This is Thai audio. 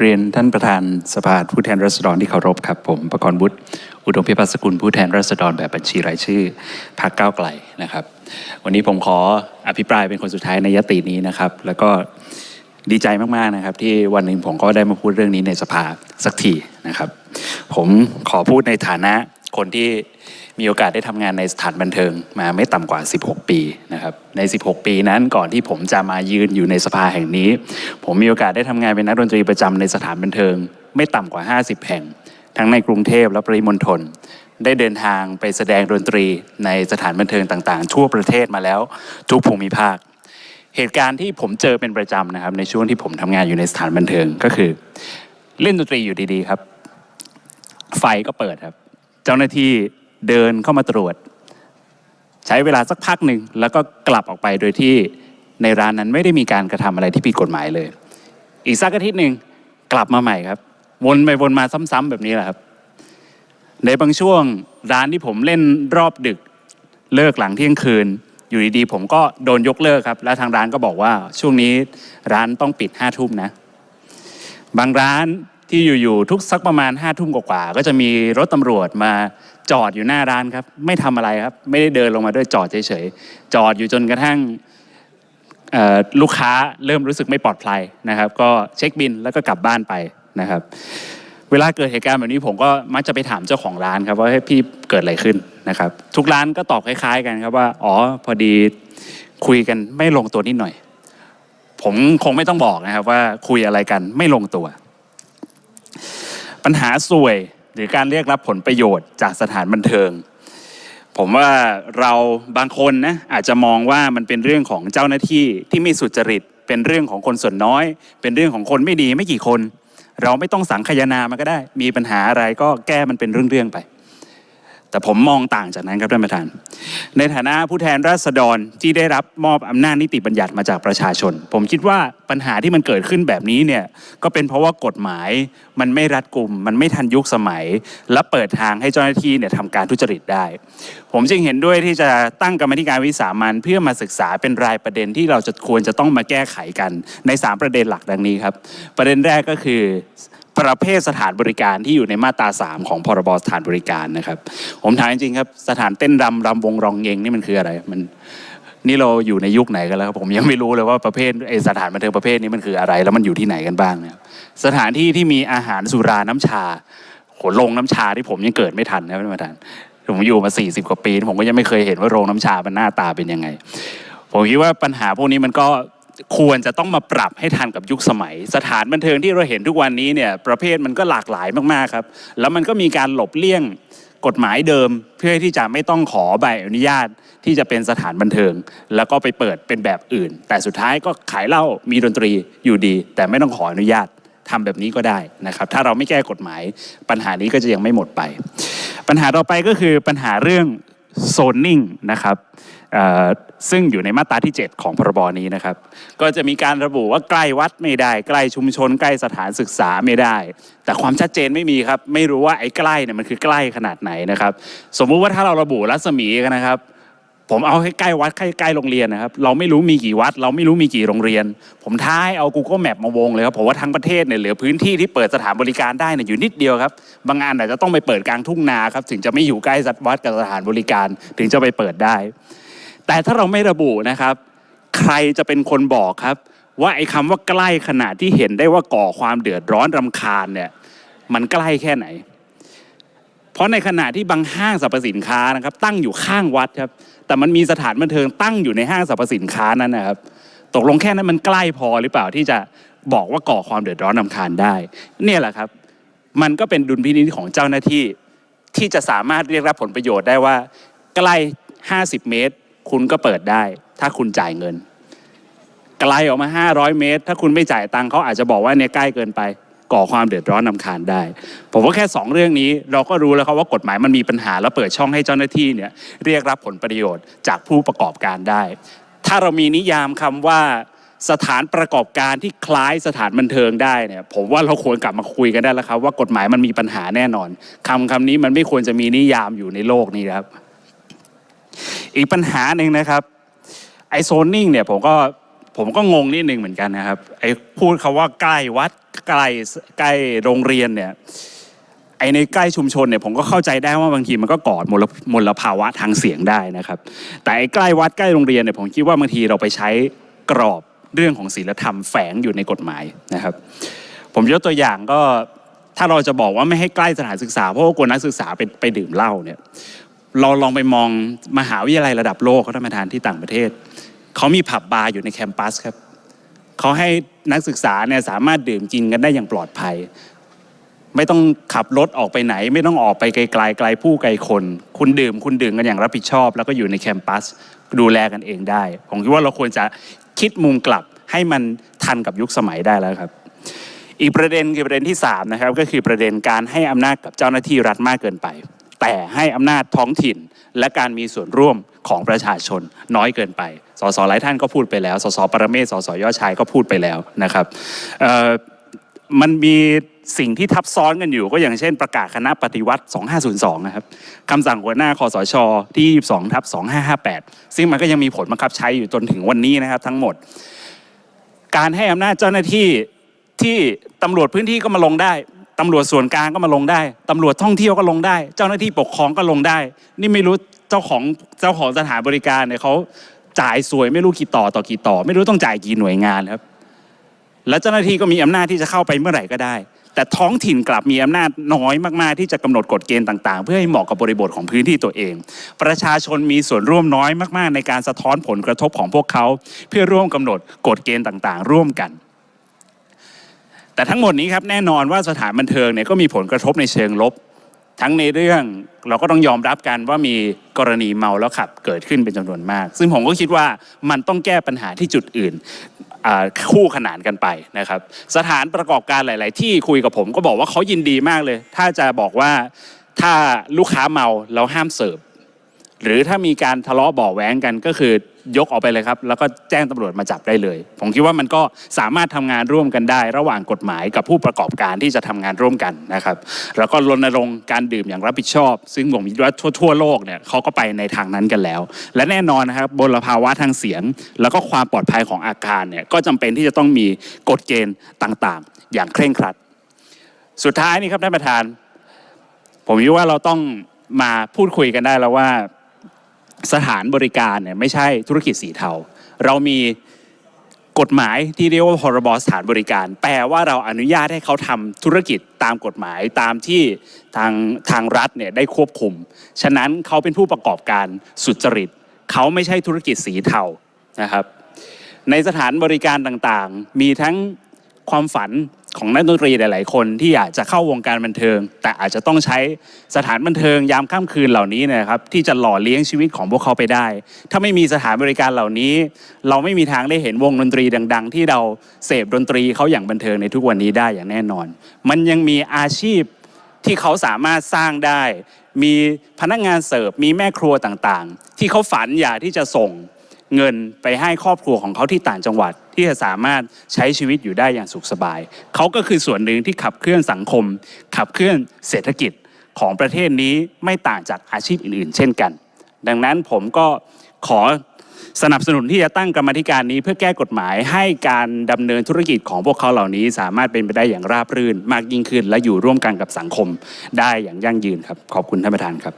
เรียนท่านประธานสภาผู้แทนราษฎรที่เคารพครับผมประกรณ์บุตรอุดมพิพัฒน์สกุลผู้แทนราษฎรแบบบัญชีรายชื่อพรรคก้าวไกลนะครับ วันนี้ผมขออภิปรายเป็นคนสุดท้ายในยตินี้นะครับ แล้วก็ดีใจมากๆนะครับ ที่วันหนึ่งผมก็ได้มาพูดเรื่องนี้ในสภาสักทีนะครับ ผมขอพูดในฐานะ คนที่มีโอกาสได้ทำงานในสถานบันเทิงมาไม่ต่ำกว่า 16 ปีนะครับใน 16 ปีนั้นก่อนที่ผมจะมายืนอยู่ในสภาแห่งนี้ ผมมีโอกาสได้ทำงานเป็นนักดนตรีประจำในสถานบันเทิง ไม่ต่ำกว่า 50 แห่ง ทั้งในกรุงเทพและปริมณฑลได้เดินทางไปแสดงดนตรีในสถานบันเทิงต่างๆ ทั่วประเทศมาแล้วทุกภูมิภาค เหตุการณ์ที่ผมเจอเป็นประจำนะครับในช่วงที่ผมทำงานอยู่ในสถานบันเทิงก็คือ เล่นดนตรีอยู่ดีๆครับ ไฟก็เปิดครับ เจ้าหน้าที่เดินเข้ามาตรวจ ใช้เวลาสักพักหนึ่งแล้วก็กลับออกไปโดยที่ในร้านนั้นไม่ได้มีการกระทำอะไรที่ผิดกฎหมายเลย อีกสักอาทิตย์หนึ่งกลับมาใหม่ครับ วนไปวนมาซ้ำๆแบบนี้แหละครับ ในบางช่วงร้านที่ผมเล่นรอบดึกเลิกหลังเที่ยงคืน อยู่ดีๆผมก็โดนยกเลิกครับ แล้วทางร้านก็บอกว่าช่วงนี้ร้านต้องปิดห้าทุ่มนะ บางร้าน ที่อยู่ๆทุกสักประมาณห้าทุ่มกว่าๆก็จะมีรถตำรวจมาจอดอยู่หน้าร้านครับ ไม่ทำอะไรครับ ไม่ได้เดินลงมาด้วยจอดเฉยๆจอดอยู่จนกระทั่งเอ่อลูกค้าเริ่มรู้สึกไม่ปลอดภัยนะครับ ก็เช็คบินแล้วก็กลับบ้านไปนะครับ เวลาเกิดเหตุการณ์แบบนี้ผมก็มักจะไปถามเจ้าของร้านครับว่าให้ยพี่เกิดอะไรขึ้นนะครับ ทุกร้านก็ตอบคล้าย ๆ กันครับว่าอ๋อพอดีคุยกันไม่ลงตัวนิดหน่อย ผมคงไม่ต้องบอกนะครับว่าคุยอะไรกันไม่ลงตัว ปัญหาสวยหรือการเรียกรับผลประโยชน์จากสถานบันเทิง ผมว่าเราบางคนนะอาจจะมองว่ามันเป็นเรื่องของเจ้าหน้าที่ที่ไม่สุจริต เป็นเรื่องของคนส่วนน้อย เป็นเรื่องของคนไม่ดีไม่กี่คน เราไม่ต้องสังคายนามันก็ได้ มีปัญหาอะไรก็แก้มันเป็นเรื่องๆไป แต่ผมมองต่างจากนั้นครับท่านประธาน ในฐานะผู้แทนราษฎรที่ได้รับมอบอำนาจนิติบัญญัติมาจากประชาชน ผมคิดว่าปัญหาที่มันเกิดขึ้นแบบนี้เนี่ยก็เป็นเพราะว่ากฎหมายมันไม่รัดกุม มันไม่ทันยุคสมัย และเปิดทางให้เจ้าหน้าที่เนี่ยทำการทุจริตได้ ผมจึงเห็นด้วยที่จะตั้งกรรมธิการวิสามันเพื่อมาศึกษาเป็นรายประเด็นที่เราจะควรจะต้องมาแก้ไขกันใน 3 ประเด็นหลักดังนี้ครับ ประเด็นแรกก็คือ ประเภทสถานบริการที่อยู่ในมาตรา 3 ของพรบสถานบริการนะครับ ผมถามจริงครับสถานเต้นรำรำวงรองเงงนี่มันคืออะไรมันนี่เราอยู่ในยุคไหนกันแล้วครับผมยังไม่รู้เลยว่าประเภทไอสถานบันเทิงประเภทนี้มันคืออะไร แล้วมันอยู่ที่ไหนกันบ้างนะครับสถานที่ที่มีอาหารสุราน้ำชาโหโรงน้ำชาที่ผมยังเกิดไม่ทันนะท่านประธานผมอยู่มา 40 กว่าปี ผมก็ยังไม่เคยเห็นว่าโรงน้ำชามันหน้าตาเป็นยังไง ผมคิดว่าปัญหาพวกนี้มันก็ ควรจะต้องมาปรับให้ทันกับยุคสมัย สถานบันเทิงที่เราเห็นทุกวันนี้เนี่ยประเภทมันก็หลากหลายมากๆครับ แล้วมันก็มีการหลบเลี่ยงกฎหมายเดิมเพื่อที่จะไม่ต้องขอใบอนุญาตที่จะเป็นสถานบันเทิง แล้วก็ไปเปิดเป็นแบบอื่น แต่สุดท้ายก็ขายเหล้ามีดนตรีอยู่ดี แต่ไม่ต้องขออนุญาตทำแบบนี้ก็ได้นะครับ ถ้าเราไม่แก้กฎหมายปัญหานี้ก็จะยังไม่หมดไป ปัญหาต่อไปก็คือปัญหาเรื่องโซนนิ่งนะครับ ซึ่งอยู่ในมาตราที่ 7 ของพรบนี้นะครับ ก็จะมีการระบุว่าใกล้วัดไม่ได้ ใกล้ชุมชน ใกล้สถานศึกษาไม่ได้ แต่ความชัดเจนไม่มีครับ ไม่รู้ว่าไอ้ใกล้เนี่ยมันคือใกล้ขนาดไหนนะครับ สมมุติว่าถ้าเราระบุรัศมีกันนะครับ ผมเอาให้ใกล้วัดใกล้ใกล้โรงเรียนนะครับ เราไม่รู้มีกี่วัด เราไม่รู้มีกี่โรงเรียน ผมท้ายเอา Google Map มาวงเลยครับผมว่าทั้งประเทศเนี่ยเหลือพื้นที่ที่เปิดสถานบริการได้เนี่ยอยู่นิดเดียวครับ บางงานอาจจะต้องไปเปิดกลางทุ่งนาครับถึงจะไม่อยู่ใกล้สัตว์วัดกับสถานบริการ ถึงจะไปเปิดได้ แต่ถ้าเราไม่ระบุนะครับ ใครจะเป็นคนบอกครับ ว่าไอ้คำว่าใกล้ขนาดที่เห็นได้ว่าก่อความเดือดร้อนรำคาญเนี่ยมันใกล้แค่ไหน เพราะในขณะที่บางห้างสรรพสินค้านะครับ ตั้งอยู่ข้างวัดครับ แต่มันมีสถานบันเทิงตั้งอยู่ในห้างสรรพสินค้านั้นนะครับ ตกลงแค่นั้นมันใกล้พอหรือเปล่าที่จะบอกว่าก่อความเดือดร้อนรำคาญได้ เนี่ยแหละครับ มันก็เป็นดุลพินิจของเจ้าหน้าที่ที่จะสามารถเรียกรับผลประโยชน์ได้ว่า ใกล้ 50 เมตร คุณก็เปิดได้ ถ้าคุณจ่ายเงิน ไกลออกมา 500 เมตร ถ้าคุณไม่จ่ายตังค์เขาอาจจะบอกว่าเนี่ยใกล้เกินไป ก่อความเดือดร้อนนำคาญได้ ผมว่าแค่ 2 เรื่องนี้ เราก็รู้แล้วครับว่ากฎหมายมันมีปัญหา แล้วเปิดช่องให้เจ้าหน้าที่เนี่ยเรียกรับผลประโยชน์จากผู้ประกอบการได้ ถ้าเรามีนิยามคำว่าสถานประกอบการที่คล้ายสถานบันเทิงได้เนี่ยผมว่าเราควรกลับมาคุยกันได้แล้วครับ ว่ากฎหมายมันมีปัญหาแน่นอนคำคำนี้มันไม่ควรจะมีนิยามอยู่ในโลกนี้ครับ อีกปัญหาหนึ่งนะครับไอโซนนิ่งเนี่ยผมก็ผมก็งงนิดนึงเหมือนกันนะครับไอพูดคาว่าใกล้วัดใกล้ใกล้โรงเรียนเนี่ยไอในใกล้ชุมชนเนี่ยผมก็เข้าใจได้ว่าบางทีมันก็ก่อมลมลภาวะทางเสียงได้นะครับ แต่ไอใกล้วัดใกล้โรงเรียนเนี่ยผมคิดว่าบางทีเราไปใช้กรอบเรื่องของศีลธรรมแฝงอยู่ในกฎหมายนะครับ ผมยกตัวอย่างก็ถ้าเราจะบอกว่าไม่ให้ใกล้สถานศึกษาเพราะว่ากลัวนักศึกษาไปไปดื่มเหล้าเนี่ย เราลองไปมองมหาวิทยาลัยระดับโลกเขาท่านประธานที่ต่างประเทศ เขามีผับบาร์อยู่ในแคมปัสครับเขาให้นักศึกษาเนี่ยสามารถดื่มกินกันได้อย่างปลอดภัย ไม่ต้องขับรถออกไปไหน ไม่ต้องออกไปไกลๆไกลผู้ไกลคน คุณดื่มคุณดื่มกันอย่างรับผิดชอบ แล้วก็อยู่ในแคมปัสดูแลกันเองได้ ผมคิดว่าเราควรจะคิดมุมกลับให้มันทันกับยุคสมัยได้แล้วครับ อีกประเด็นคือประเด็นที่3นะครับก็คือประเด็นการให้อำนาจกับเจ้าหน้าที่รัฐมากเกินไป แต่ให้อำนาจท้องถิ่นและการมีส่วนร่วมของประชาชนน้อยเกินไป สสหลายท่านก็พูดไปแล้ว สสปรเมศสสยอดชายก็พูดไปแล้วนะครับมันมีสิ่งที่ทับซ้อนกันอยู่ก็อย่างเช่นประกาศคณะปฏิวัติ 2502 นะครับคำสั่งหัวหน้าคอสชที่ 22 ทับ 2558 ซึ่งมันก็ยังมีผลบังคับใช้อยู่จนถึงวันนี้นะครับทั้งหมด การให้อำนาจเจ้าหน้าที่ที่ตำรวจพื้นที่ก็มาลงได้ ตำรวจส่วนกลางก็มาลงได้ ตำรวจท่องเที่ยวก็ลงได้ เจ้าหน้าที่ปกครองก็ลงได้ นี่ไม่รู้เจ้าของเจ้าของสถานบริการเนี่ยเขาจ่ายสวยไม่รู้กี่ต่อต่อกี่ต่อ ไม่รู้ต้องจ่ายกี่หน่วยงานครับ และเจ้าหน้าที่ก็มีอำนาจที่จะเข้าไปเมื่อไหร่ก็ได้ แต่ท้องถิ่นกลับมีอำนาจน้อยมากๆ ที่จะกำหนดกฎเกณฑ์ต่างๆ เพื่อให้เหมาะกับบริบทของพื้นที่ตัวเอง ประชาชนมีส่วนร่วมน้อยมากๆ ในการสะท้อนผลกระทบของพวกเขา เพื่อร่วมกำหนดกฎเกณฑ์ต่างๆ ร่วมกัน แต่ทั้งหมดนี้ครับแน่นอนว่าสถานบันเทิงเนี่ยก็มีผลกระทบในเชิงลบ ทั้งในเรื่องเราก็ต้องยอมรับกันว่ามีกรณีเมาแล้วขับเกิดขึ้นเป็นจำนวนมาก ซึ่งผมก็คิดว่ามันต้องแก้ปัญหาที่จุดอื่นคู่ขนานกันไปนะครับสถานประกอบการหลาย ๆ ที่คุยกับผมก็บอกว่าเขายินดีมากเลย ถ้าจะบอกว่าถ้าลูกค้าเมาเราห้ามเสิร์ฟหรือถ้ามีการทะเลาะบาะแว้งกันก็คือ ยกออกไปเลยครับ แล้วก็แจ้งตำรวจมาจับได้เลย ผมคิดว่ามันก็สามารถทำงานร่วมกันได้ ระหว่างกฎหมายกับผู้ประกอบการที่จะทำงานร่วมกันนะครับ แล้วก็รณรงค์การดื่มอย่างรับผิดชอบ ซึ่งผมคิดว่าทั่วทั่วโลกเนี่ยเขาก็ไปในทางนั้นกันแล้ว และแน่นอนนะครับบนภาวะทางเสียง แล้วก็ความปลอดภัยของอาคารเนี่ยก็จำเป็นที่จะต้องมีกฎเกณฑ์ต่างๆ อย่างเคร่งครัด สุดท้ายนี่ครับท่านประธาน ผมคิดว่าเราต้องมาพูดคุยกันได้แล้วว่า สถานบริการเนี่ยไม่ใช่ธุรกิจสีเทา เรามีกฎหมายที่เรียกว่าพรบสถานบริการ แปลว่าเราอนุญาตให้เขาทำธุรกิจตามกฎหมายตามที่ทางทางรัฐเนี่ยได้ควบคุม ฉะนั้นเขาเป็นผู้ประกอบการสุจริต เขาไม่ใช่ธุรกิจสีเทานะครับ ในสถานบริการต่างๆ มีทั้งความฝัน ของนักดนตรีหลาย ๆ คนที่อยากจะเข้าวงการบันเทิง แต่อาจจะต้องใช้สถานบันเทิงยามค่ำคืนเหล่านี้นะครับที่จะหล่อเลี้ยงชีวิตของพวกเขาไปได้ ถ้าไม่มีสถานบริการเหล่านี้ เราไม่มีทางได้เห็นวงดนตรีดัง ๆ ที่เราเสพดนตรีเขาอย่างบันเทิงในทุกวันนี้ได้อย่างแน่นอน มันยังมีอาชีพที่เขาสามารถสร้างได้ มีพนักงานเสิร์ฟมีแม่ครัวต่าง ๆ ที่เขาฝันอยากที่จะส่ง เงินไปให้ครอบครัวของเขาที่ต่างจังหวัดที่จะสามารถใช้ชีวิตอยู่ได้อย่างสุขสบาย เขาก็คือส่วนหนึ่งที่ขับเคลื่อนสังคม ขับเคลื่อนเศรษฐกิจของประเทศนี้ไม่ต่างจากอาชีพอื่น ๆ เช่นกัน ดังนั้นผมก็ขอสนับสนุนที่จะตั้งกรรมธิการนี้เพื่อแก้กฎหมายให้การดำเนินธุรกิจของพวกเขาเหล่านี้ สามารถเป็นไปได้อย่างราบรื่นมากยิ่งขึ้น และอยู่ร่วมกันกับสังคมได้อย่างยั่งยืนครับ ขอบคุณท่านประธานครับ